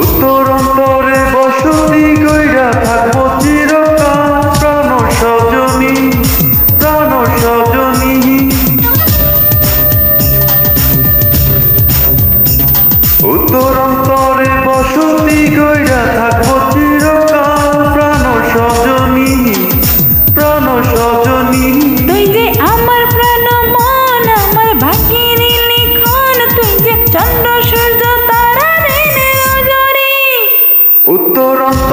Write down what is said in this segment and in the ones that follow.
উত্তর অন্তরে বসতি গইরা থাকব চিরকাল। প্রাণ সজনী প্রাণ সজনী। উত্তর অন্তরে বসতি গইরা থাকব চিরকাল। প্রাণ সজনী প্রাণ সজনী। তুই যে আমার প্রাণ মন, আমার বাকি লিখন তুই যে চন্দ্র turun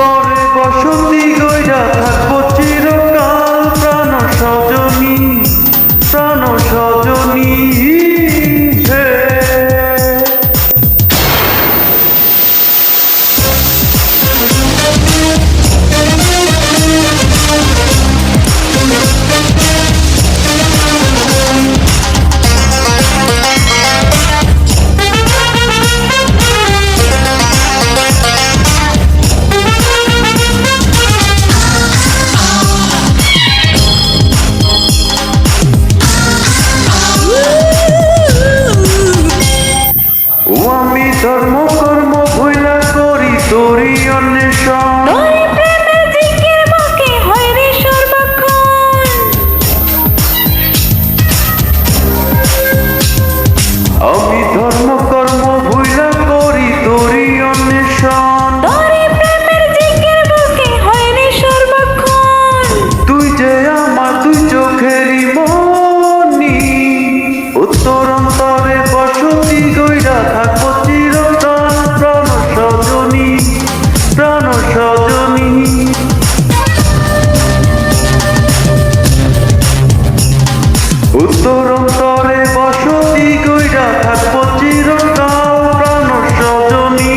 উত্তর অন্তরে বসতি কইরা থাকব চিরকাল প্রাণ সজনী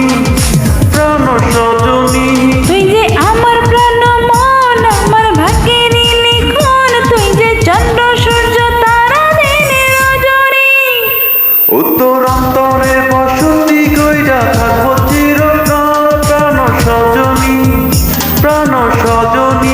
প্রাণ সজনী। তুই যে আমার প্রাণ মন আমার ভাগ্যের লিখন তুই যে চন্দ্র সূর্য তারা দিনে রজনী উত্তর অন্তরে বসতি কইরা থাকব চিরকাল প্রাণ সজনী প্রাণ সজনী।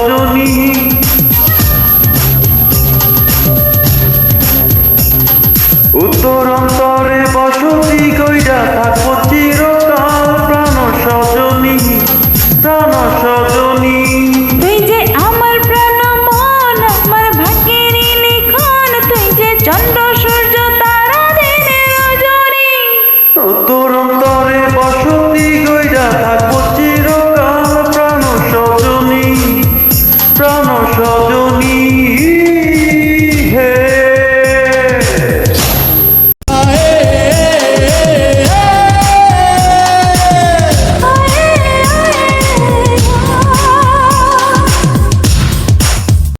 সজনী উত্তরন্ত